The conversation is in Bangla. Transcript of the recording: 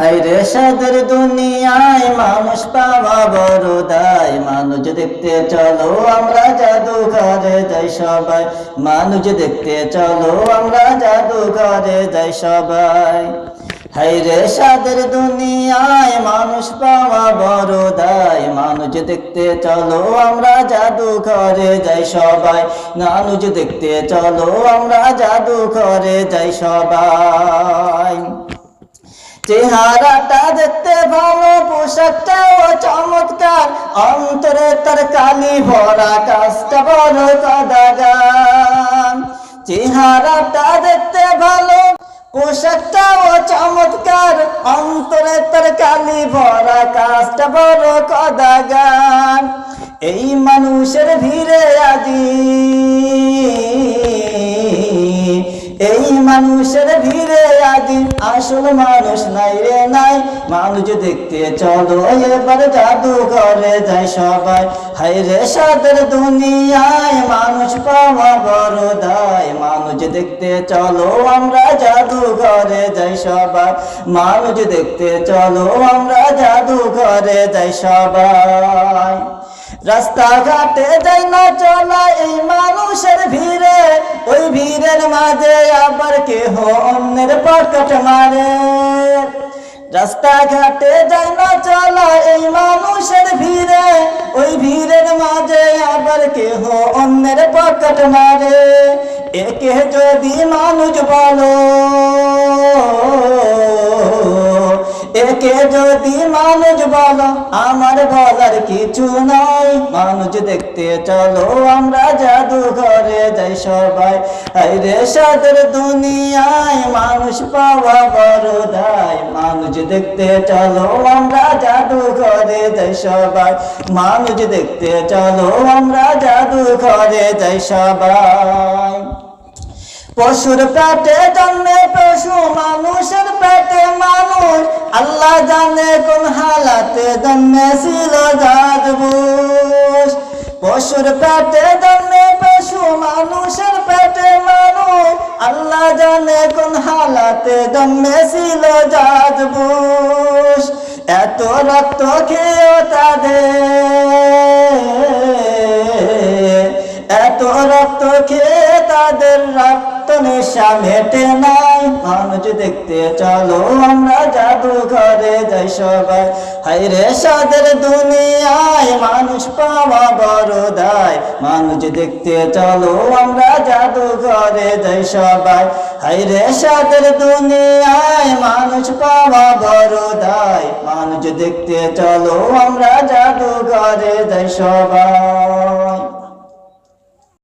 হাইরে সাদের দুনিয়ায় মানুষ পাওয়া বড় দায়। মানুষ দেখতে চলো, আমরা জাদু ঘরে যাই সবাই। মানুষ দেখতে চলো, আমরা জাদু ঘরে যাই সবাই। হাইরে সাদের দুনিয়ায় মানুষ পাওয়া বড় দায়। মানুষ দেখতে চলো, আমরা জাদু ঘরে যাই সবাই। মানুষ দেখতে চলো, আমরা জাদু ঘরে যাই সবাই। চেহারাটা দেখতে ভালো পোশাকটাও চমৎকার। অন্তরে তার কালি ভরা কাজটা বড় কদাগান চেহারাটা দেখতে ভালো পোশাকটাও চমৎকার। অন্তরে তার কালি ভরা কাজটা বড় কদাগান এই মানুষের ভিড়ে আজি এই মানুষের ভিড়ে আদি আসল মানুষ নাই রে নাই। মানুষ দেখতে চলো, এবার জাদু ঘরে যায় সবাই। হাই রে সাদের দুনিয়ায় মানুষ পাওয়া বড় দায়। মানুষ দেখতে চলো, আমরা জাদু ঘরে যাই সবাই। মানুষ দেখতে চলো, আমরা জাদু ঘরে যাই সবাই। রাস্তাঘাটে যাই না চলা, এই মানুষের ভিড়ে ওই ভিড়ের মাঝে আবার কেহ অন্যের পকেট মারে। রাস্তাঘাটে যাই না চলা এই মানুষের ভিড়ে। ওই ভিড়ের মাঝে আবার কেহ অন্যের পকেট মারে। একে যদি মানুষ বলো একে যদি মানুষ বলো, আমার বলার কিছু নাই। মানুষ দেখতে চলো, আমরা জাদু ঘরে যাই সবাই। রে সাদের দুনিয়ায় মানুষ পাওয়া বড় দায়। মানুষ দেখতে চলো, আমরা জাদু ঘরে যাই সবাই। মানুষ দেখতে চলো, আমরা জাদু ঘরে যাই সবাই। পশুর পেটে জন্মে পশু, মানুষের পেটে মানুষ। আল্লাহ জানে কোন হালাতে জন্মেছিল জাদবুস পশুর পেটে জন্মে পশু, মানুষের পেটে মানুষ। আল্লাহ জানে কোন হালাতে জন্মেছিল জাদবুস এত রক্ত খেয়েও তাদের, এত রক্ত খেয়ে তাদের রক্ত নেশা মেটে নাই। মানুষ দেখতে চলো আমরা জাদু ঘরে যাই সবাই। হাই রে সাদের দুনিয়ায় মানুষ পাওয়া বড় দায় মানুষ দেখতে চলো, আমরা জাদু ঘরে যাই সবাই। হাই রে সাদের দুনিয়ায় মানুষ পাওয়া বড় দায় মানুষ দেখতে চলো, আমরা জাদু ঘরে যাই সবাই।